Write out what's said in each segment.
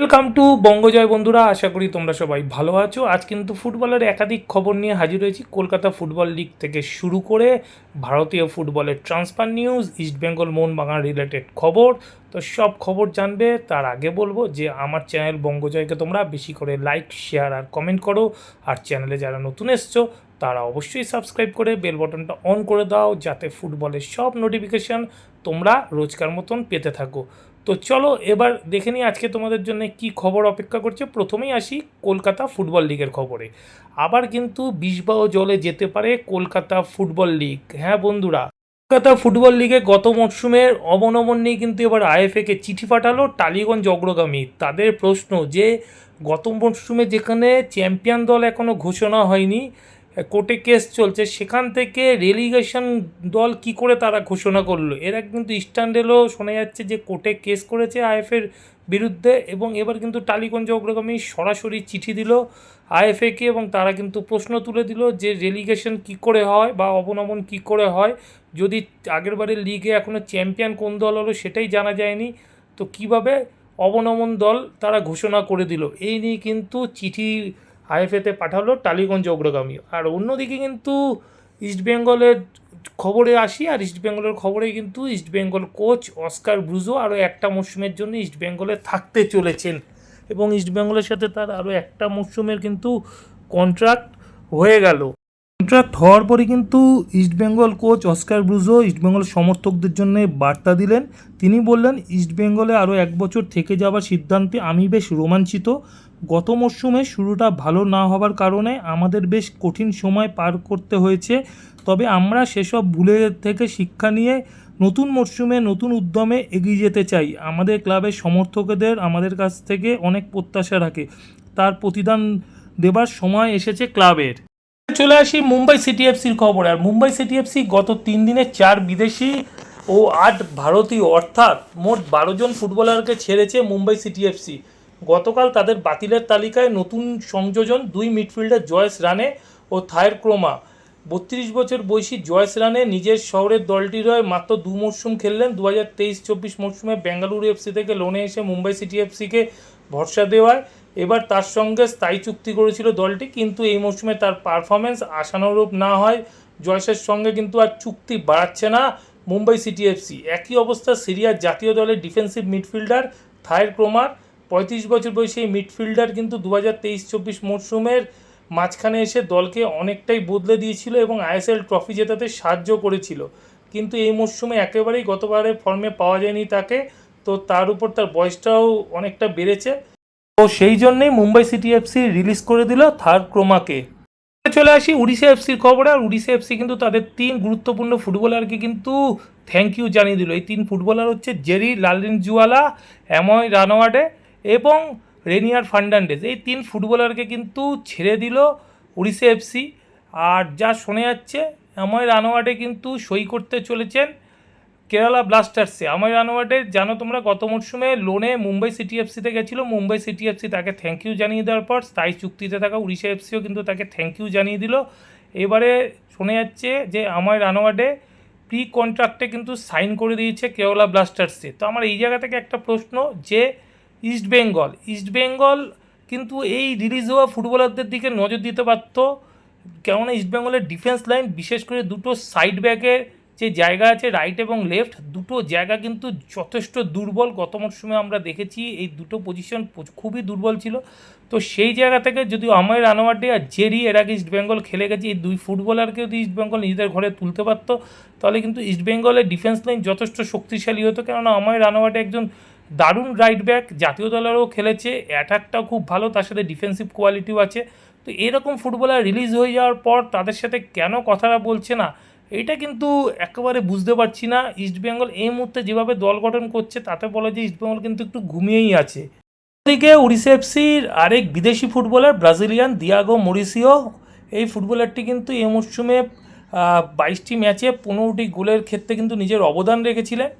Welcome to বঙ্গজয় বন্ধুরা, আশা করি তোমরা সবাই ভালো আছো। আজ কিন্তু ফুটবলের একাধিক খবর নিয়ে হাজির হয়েছি। কলকাতা ফুটবল লিগ থেকে শুরু করে ভারতীয় ফুটবলের transfer news East Bengal Mohun Bagan related খবর। তো সব খবর জানবে, তার আগে বলব যে আমার চ্যানেল বঙ্গজয়কে তোমরা বেশি করে লাইক শেয়ার আর কমেন্ট করো। আর চ্যানেলে যারা নতুন এসছো, তারা অবশ্যই সাবস্ক্রাইব করে বেল বটনটা অন করে দাও, যাতে ফুটবলের সব নোটিফিকেশান তোমরা রোজকার মতন পেতে থাকো। তো চলো এবার দেখে নিই আজকে তোমাদের জন্য কি খবর অপেক্ষা করছে। প্রথমেই আসি কলকাতা ফুটবল লিগের খবরে। আবার কিন্তু বিষবাহ জলে যেতে পারে কলকাতা ফুটবল লিগ। হ্যাঁ বন্ধুরা, কলকাতা ফুটবল লিগে গত মরশুমের অবনমন নিয়ে কিন্তু এবার আইএফএকে চিঠি পাঠালো টালিগঞ্জ অগ্রগামী। তাদের প্রশ্ন যে, গত মরশুমে যেখানে চ্যাম্পিয়ন দল এখনও ঘোষণা হয়নি কোর্টে কেস চলছে, সেখান থেকে রেলিগেশন দল কি করে তারা ঘোষণা করল? এরা কিন্তু ইস্টার্ন রেলও শোনা যাচ্ছে যে কোর্টে কেস করেছে আইএফের বিরুদ্ধে এবং এবার কিন্তু টালিগঞ্জ অগ্রগামী সরাসরি চিঠি দিল আইএফএকে এবং তারা কিন্তু প্রশ্ন তুলে দিল যে রেলিগেশন কি করে হয় বা অবনমন কি করে হয়? যদি আগেরবারের লিগে এখনও চ্যাম্পিয়ন কোন দল হলো সেটাই জানা যায়নি। তো কীভাবে অবনমন দল তারা ঘোষণা করে দিল? এই নিয়ে কিন্তু চিঠি আইএফএতে পাঠালো টালিগঞ্জ অগ্রগামী। আর অন্যদিকে কিন্তু ইস্টবেঙ্গলের খবরে আসি, আর ইস্টবেঙ্গলের খবরে কিন্তু ইস্টবেঙ্গল কোচ অস্কার ব্রুজো আরও একটা মরশুমের জন্য ইস্টবেঙ্গলে থাকতে চলেছেন। এবং ইস্টবেঙ্গলের সাথে তার আরও একটা মরশুমের কিন্তু কন্ট্রাক্ট হয়ে গেল। কন্ট্রাক্ট হওয়ার পরে কিন্তু East Bengal coach Oscar Bruzon East Bengal সমর্থকদের জন্য বার্তা দিলেন। তিনি বললেন ইস্টবেঙ্গলে আরও এক বছর থেকে যাওয়ার সিদ্ধান্তে আমি বেশ রোমাঞ্চিত। গত মরশুমে শুরুটা ভালো না হওয়ার কারণে আমাদের বেশ কঠিন সময় পার করতে হয়েছে। তবে আমরা সেসব ভুলে থেকে শিক্ষা নিয়ে নতুন মরশুমে নতুন উদ্যমে এগিয়ে যেতে চাই। আমাদের ক্লাবের সমর্থকদের আমাদের কাছ থেকে অনেক প্রত্যাশা রাখে। তার প্রতিদান দেবার সময় এসেছে ক্লাবের। চলে আসি মুম্বাই সিটি এফসির খবর। আর মুম্বাই সিটি এফসি গত তিন দিনে চার বিদেশি ও আট ভারতীয়, অর্থাৎ মোট বারো জন ফুটবলারকে ছেড়েছে মুম্বাই সিটি এফসি। গতকাল তাদের বাতিলের তালিকায় নতুন সংযোজন দুই মিডফিল্ডার জয়েস রানে ও থায়ের ক্রোমা। বত্রিশ বছর বয়সী জয়েস রানে নিজের শহরের দলটির হয়ে মাত্র দু মরশুম খেললেন। দু হাজার তেইশ চব্বিশ মরশুমে বেঙ্গালুরু এফসি থেকে লোনে এসে মুম্বাই সিটি এফসিকে ভরসা দেওয়ায় এবার তার সঙ্গে স্থায়ী চুক্তি করেছিল দলটি, কিন্তু এই মরশুমে তার পারফরমেন্স আশানুরূপ না হয়। জয়েসের সঙ্গে কিন্তু আর চুক্তি বাড়াচ্ছে না মুম্বাই সিটি এফসি একই অবস্থা সিরিয়ার জাতীয় দলের ডিফেন্সিভ মিডফিল্ডার থায়ের ক্রোমার। পঁয়ত্রিশ বছর বয়সী এই মিডফিল্ডার কিন্তু দু হাজার তেইশ চব্বিশ মরশুমের মাঝখানে এসে দলকে অনেকটাই বদলে দিয়েছিল এবং আইএসএল ট্রফি জেতাতে সাহায্য করেছিল। কিন্তু এই মরশুমে একেবারেই গতবারের ফর্মে পাওয়া যায়নি তাকে, তো তার উপর তার বয়সটাও অনেকটা বেড়েছে। তো সেই জন্যেই মুম্বাই সিটি এফসি রিলিজ করে দিল থার্ড ক্রোমাকে। চলে আসি উড়িষ্যা এফসির খবর, আর উড়িষ্যা এফসি কিন্তু তাদের তিন গুরুত্বপূর্ণ ফুটবলারকে কিন্তু থ্যাংক ইউ জানিয়ে দিল। এই তিন ফুটবলার হচ্ছে জেরি লালিন জুয়ালা অ্যাময় রানোয়াডে এবং রেনিয়ার ফার্নান্ডেজ এই তিন ফুটবলারকে কিন্তু ছেড়ে দিল উড়িষ্যা এফসি আর যা শোনা যাচ্ছে অময় রানোয়াটে কিন্তু সই করতে চলেছেন কেরালা ব্লাস্টার্সে। অময় রানোয়াটের জানো তোমরা, গত মরশুমে লোনে মুম্বাই সিটি এফসিতে গেছিল। মুম্বাই সিটি এফসি তাকে থ্যাংক ইউ জানিয়ে দেওয়ার পর, স্থায়ী চুক্তিতে থাকা উড়িষ্যা এফসিও কিন্তু তাকে থ্যাংক ইউ জানিয়ে দিল। এবারে শোনা যাচ্ছে যে অময় রানোয়াটে প্রি কন্ট্রাক্টে কিন্তু সাইন করে দিয়েছে কেরালা ব্লাস্টার্সে। তো আমার এই জায়গা থেকে একটা প্রশ্ন যে ইস্ট বেঙ্গল। ইস্ট বেঙ্গল কিন্তু এই রিলিজ হওয়া ফুটবলারদের দিকে নজর দিতে পারত। কেননা ইস্ট বেঙ্গলের ডিফেন্স লাইন, বিশেষ করে দুটো সাইড ব্যাকের যে জায়গা আছে, রাইট এবং লেফট, দুটো জায়গা কিন্তু যথেষ্ট দুর্বল। গত মরশুমে আমরা দেখেছি এই দুটো পজিশন খুবই দুর্বল ছিল। তো সেই জায়গা থেকে যদি অময় রানোয়াডে আর জেরি এর আগে ইস্ট বেঙ্গল খেলে গেছে, এই দুই ফুটবলারকে যদি ইস্ট বেঙ্গল নিজেদের ঘরে তুলতে পারতো, তাহলে কিন্তু ইস্ট বেঙ্গলের ডিফেন্স লাইন যথেষ্ট শক্তিশালী হতো। কেননা অময় রানোয়াডে একজন দারুণ রাইট ব্যাক জাতীয় দলেরও খেলেছে অ্যাটাকটাও খুব ভালো, তার সাথে ডিফেন্সিভ কোয়ালিটিও আছে। তো এরকম ফুটবলার রিলিজ হয়ে যাওয়ার পর তাদের সাথে কেন কথাটা বলছে না, এটা কিন্তু একেবারে বুঝতে পারছি না। ইস্টবেঙ্গল এই মুহূর্তে যেভাবে দল গঠন করছে, তাতে বলে যে ইস্টবেঙ্গল কিন্তু একটু ঘুমিয়েই আছে। ওদিকে উড়িষ্যা এফসির আরেক বিদেশি ফুটবলার ব্রাজিলিয়ান দিয়াগো মরিসিও এই ফুটবলারটি কিন্তু এই মরশুমে বাইশটি ম্যাচে পনেরোটি গোলের ক্ষেত্রে কিন্তু নিজের অবদান রেখেছিলেন।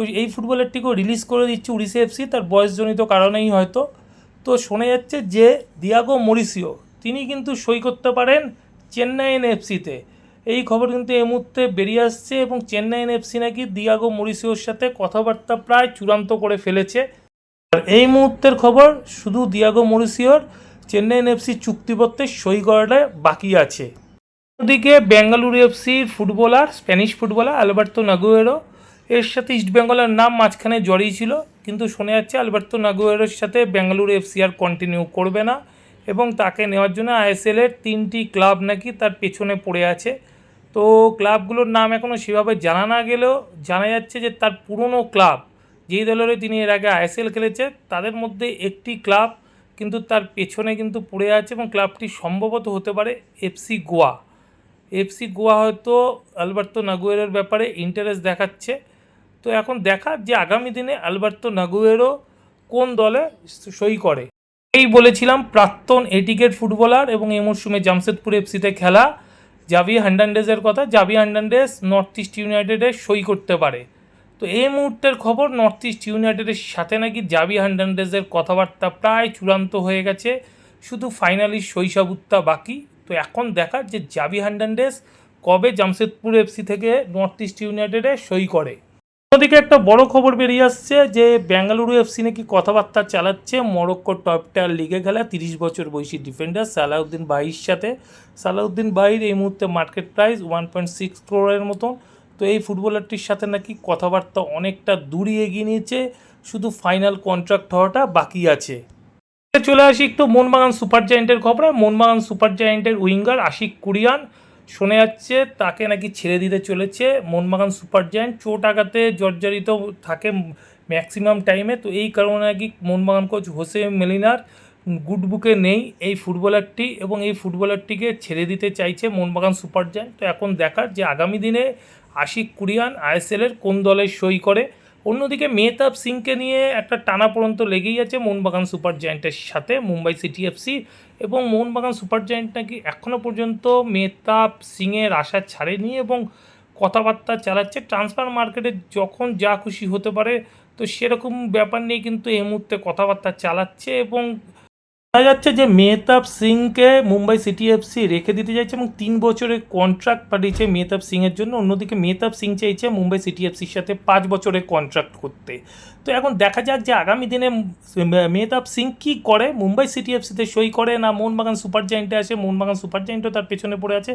তো এই ফুটবলারটিকেও রিলিজ করে দিচ্ছে উড়িষ্যা এফসি তার বয়সজনিত কারণেই হয়তো। তো শোনা যাচ্ছে যে দিয়াগো মরিসিও তিনি কিন্তু সই করতে পারেন চেন্নাইন এফসিতে এই খবর কিন্তু এই মুহূর্তে বেরিয়ে আসছে এবং চেন্নাইন এফসি নাকি দিয়াগো মরিসিওর সাথে কথাবার্তা প্রায় চূড়ান্ত করে ফেলেছে। আর এই মুহূর্তের খবর, শুধু দিয়াগো মরিসিওর চেন্নাইন এফসি চুক্তিপত্রে সই করাটা বাকি আছে। ওদিকে বেঙ্গালুরু এফসির footballer Spanish footballer Alberto Noguera এর সাথে ইস্টবেঙ্গলের নাম মাঝখানে জড়িয়ে ছিল, কিন্তু শোনা যাচ্ছে আলবার্তো নাগুয়েরোর সাথে বেঙ্গালুরু এফসি আর কন্টিনিউ করবে না এবং তাকে নেওয়ার জন্য আইএসএলের তিনটি ক্লাব নাকি তার পেছনে পড়ে আছে। তো ক্লাবগুলোর নাম এখনও সেভাবে জানা না গেলেও জানা যাচ্ছে যে তার পুরনো ক্লাব যেই দলের তিনি এর আগে আইএসএল খেলেছে, তাদের মধ্যে একটি ক্লাব কিন্তু তার পেছনে কিন্তু পড়ে আছে এবং ক্লাবটি সম্ভবত হতে পারে এফসি গোয়া। এফসি গোয়া হয়তো আলবার্তো নাগুয়েরোর ব্যাপারে ইন্টারেস্ট দেখাচ্ছে। তো এখন দেখা যে আগামী দিনে আলবার্তো নাগুয়েরো কোন দলে সই করে। এই বলেছিলাম প্রাক্তন এটিকেট ফুটবলার এবং এই মরশুমে জামশেদপুর এফসিতে খেলা। জাভি হান্ডান্ডেজের কথা, জাভি হান্ডান্ডেজ নর্থ ইস্ট ইউনাইটেডে সই করতে পারে। তো এই মুহূর্তের খবর নর্থ ইস্ট ইউনাইটেডের সাথে নাকি জাভি হান্ডান্ডেজের কথাবার্তা প্রায় চূড়ান্ত হয়ে গেছে। শুধু ফাইনালি শৈশবুত্তা বাকি। তো এখন দেখা যে জাভি হান্ডান্ডেজ কবে জামশেদপুর এফসি থেকে নর্থ ইস্ট ইউনাইটেডে সই করে। অন্যদিকে একটা বড় খবর বেরিয়ে আসছে যে বেঙ্গালুরু এফসি নাকি কথাবার্তা চালাচ্ছে। মরক্কো টপ টায়ার লিগে খেলা, তিরিশ বছর বয়সী ডিফেন্ডার সালাউদ্দিন বাহির সাথে। সালাউদ্দিন বাহির এই মুহূর্তে market price one point six ক্রোড়ের মতন। তো এই ফুটবলারটির সাথে নাকি কথাবার্তা অনেকটা দূরই এগিয়ে নিয়েছে। শুধু ফাইনাল কন্ট্রাক্ট হওয়াটা বাকি আছে। চলে আসি একটু মোহনবাগান সুপার জায়েন্টের খবরে। মোহনবাগান সুপার জায়েন্টের উইঙ্গার আশিক কুরিয়ান। শোনা যাচ্ছে, তাকে নাকি ছেড়ে দিতে চলেছে মোহনবাগান সুপার জায়েন্ট। চোট আঘাতে জর্জরিত থাকে ম্যাক্সিমাম টাইমে, তো এই কারণে নাকি মোহনবাগান কোচ হোসে মেলিনার গুড বুকে নেই এই ফুটবলারটি এবং এই ফুটবলারটিকে ছেড়ে দিতে চাইছে মোহনবাগান সুপার জায়েন্ট। তো এখন দেখার যে আগামী দিনে আশিক কুরিয়ান আইএসএলের কোন দলে সই করে অন্যদিকে মেহতাব সিংকে নিয়ে একটা টানা পর্যন্ত লেগেই আছে মোহনবাগান সুপার জায়েন্টের সাথে মুম্বাই সিটি এফসি এবং মোহনবাগান সুপার জায়েন্ট নাকি এখনও পর্যন্ত মেহতাব সিংয়ের আশা ছাড়েনি এবং কথাবার্তা চালাচ্ছে। ট্রান্সফার মার্কেটে যখন যা খুশি হতে পারে, তো সেরকম ব্যাপার নিয়ে কিন্তু এই মুহূর্তে কথাবার্তা চালাচ্ছে এবং শোনা যাচ্ছে যে মেহতাব সিংকে মুম্বাই সিটি এফসি রেখে দিতে চাইছে এবং তিন বছরের কন্ট্রাক্ট পাঠিয়েছে মেহতাব সিংয়ের জন্য। অন্যদিকে মেহতাব সিং চাইছে মুম্বাই সিটি এফসির সাথে পাঁচ বছরের কন্ট্রাক্ট করতে। তো এখন দেখা যাক যে আগামী দিনে মেহতাব সিং কী করে, মুম্বাই সিটি এফসিতে সই করে না মোহনবাগান সুপার জায়েন্টে আসে, মোহনবাগান সুপার জায়েন্টও তার পেছনে পড়ে আছে,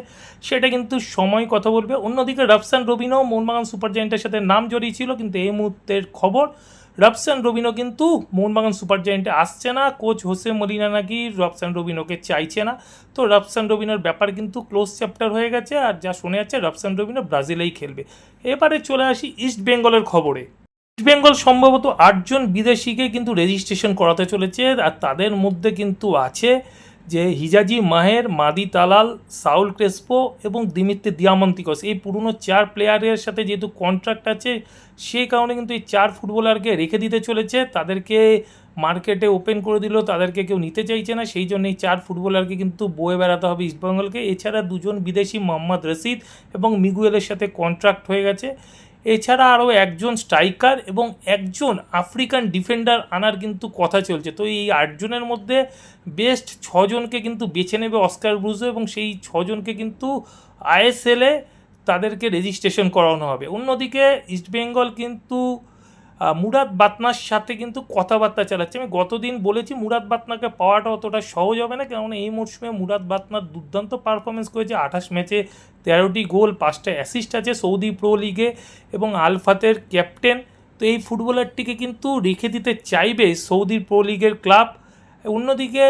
সেটা কিন্তু সময় কথা বলবে। অন্যদিকে রফসান রবিনও মোহনবাগান সুপার জায়েন্টের সাথে নাম জড়িয়েছিল কিন্তু এই মুহূর্তের খবর রবসান রবিনো কিন্তু মোহনবাগান সুপার জায়েন্টে আসছে না, কোচ হোসে মলিনা নাকি রবসান রবিনোকে চাইছে না। তো রবসান রবিনোর ব্যাপার কিন্তু ক্লোজ চ্যাপ্টার হয়ে গেছে আর যা শোনা যাচ্ছে, রবসান রবিনো ব্রাজিলেই খেলবে। এবারে চলে আসি ইস্ট বেঙ্গলের খবরে। ইস্ট বেঙ্গল সম্ভবত আটজন বিদেশিকে কিন্তু রেজিস্ট্রেশন করাতে চলেছে আর তাদের মধ্যে কিন্তু আছে যে হিজাজি মাহের, মাদি তালাল, সাউল ক্রেসপো এবং দিমিত্রে দিয়ামন্তিকস। এই পুরনো চার প্লেয়ারের সাথে যেহেতু কন্ট্রাক্ট আছে সেই কারণে কিন্তু এই চার ফুটবলারকে রেখে দিতে চলেছে। তাদেরকে মার্কেটে ওপেন করে দিল, তাদেরকে কেউ নিতে চাইছে না। সেই জন্য এই চার ফুটবলারকে কিন্তু বয়ে বেড়াতে হবে ইস্টবেঙ্গলকে এছাড়া দুজন বিদেশি মোহাম্মদ রশিদ এবং মিগুয়েলের সাথে কন্ট্রাক্ট হয়ে গেছে। এছাড়া আরও একজন স্ট্রাইকার এবং একজন আফ্রিকান ডিফেন্ডার আনার কিন্তু কথা চলছে। তো এই আটজনের মধ্যে বেস্ট ছজনকে কিন্তু বেছে নেবে অস্কার ব্রুজো এবং সেই ছজনকে কিন্তু আইএসএলে তাদেরকে রেজিস্ট্রেশন করানো হবে। অন্যদিকে ইস্টবেঙ্গল কিন্তু মুরাদ বাতনার সাথে কিন্তু কথাবার্তা চালাচ্ছে। আমি গতদিন বলেছি মুরাদ বাতনাকে পাওয়াটা অতটা সহজ হবে না, কেননা এই মরশুমে মুরাদ বাতনার দুর্দান্ত পারফরমেন্স করেছে। আঠাশ ম্যাচে তেরোটি গোল, পাঁচটা অ্যাসিস্ট আছে সৌদি প্রো লিগে এবং আলফাতের ক্যাপ্টেন। তো এই ফুটবলারটিকে কিন্তু রেখে দিতে চাইবে সৌদি প্রো লিগের ক্লাব অন্যদিকে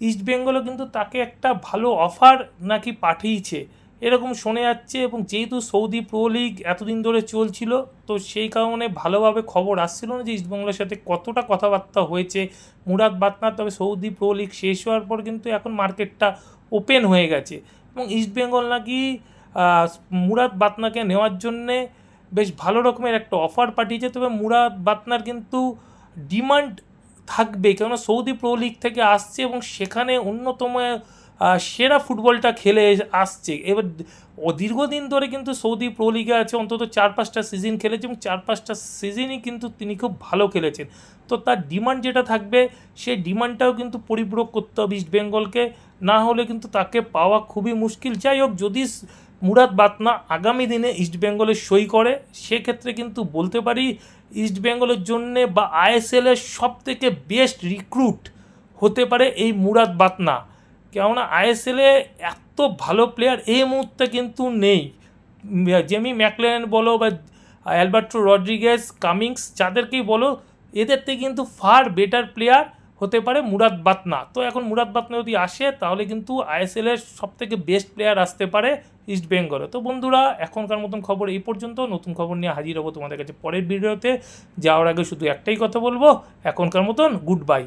ইস্টবেঙ্গলও কিন্তু তাকে একটা ভালো অফার নাকি পাঠিয়েছে। এরকম শোনা যাচ্ছে এবং যেহেতু সৌদি প্রো লিগ এতদিন ধরে চলছিল, তো সেই কারণে ভালোভাবে খবর আসছিল না যে ইস্টবেঙ্গলের সাথে কতটা কথাবার্তা হয়েছে, মুরাদ বাতনার তবে সৌদি প্রো লিগ শেষ হওয়ার পর কিন্তু এখন মার্কেটটা ওপেন হয়ে গেছে। এবং ইস্টবেঙ্গল নাকি মুরাদ বাতনাকে নেওয়ার জন্যে বেশ ভালো রকমের একটা অফার পাঠিয়েছে, তবে মুরাদ বাতনার কিন্তু ডিমান্ড থাকবে, কেননা সৌদি প্রো লিগ থেকে আসছে এবং সেখানে অন্যতম সেরা ফুটবলটা খেলে আসছে। এবার দীর্ঘদিন ধরে কিন্তু সৌদি প্রো লিগে আছে, অন্তত চার পাঁচটা সিজন খেলেছে এবং চার পাঁচটা সিজনই কিন্তু তিনি খুব ভালো খেলেছেন। তো তার ডিমান্ড যেটা থাকবে, সেই ডিমান্ডটাও কিন্তু পরিপূরক করতে হবে ইস্ট বেঙ্গলকে না হলে কিন্তু তাকে পাওয়া খুবই মুশকিল। যাই হোক, যদি মুরাদ বাতনা আগামী দিনে ইস্টবেঙ্গলের সই করে, সেক্ষেত্রে কিন্তু বলতে পারি ইস্টবেঙ্গলের জন্যে বা আইএসএলের সব থেকে বেস্ট রিক্রুট হতে পারে এই মুরাদ বাতনা। কেননা আইএসএলে এত ভালো প্লেয়ার এই মুহূর্তে কিন্তু নেই। জেমি ম্যাকলেন বলো বা অ্যালবার্টো রড্রিগেজ, কামিংস যাদেরকেই বলো, এদের থেকে কিন্তু ফার বেটার প্লেয়ার হতে পারে মুরাদ বাতনা। তো এখন মুরাদ বাতনা যদি আসে, তাহলে কিন্তু আইএসএলের সব থেকে বেস্ট প্লেয়ার আসতে পারে ইস্ট বেঙ্গলে তো বন্ধুরা, এখনকার মতন খবর এই পর্যন্ত। নতুন খবর নিয়ে হাজির হব তোমাদের কাছে পরের ভিডিওতে। যাওয়ার আগে শুধু একটাই কথা বলব, এখনকার মতন গুড বাই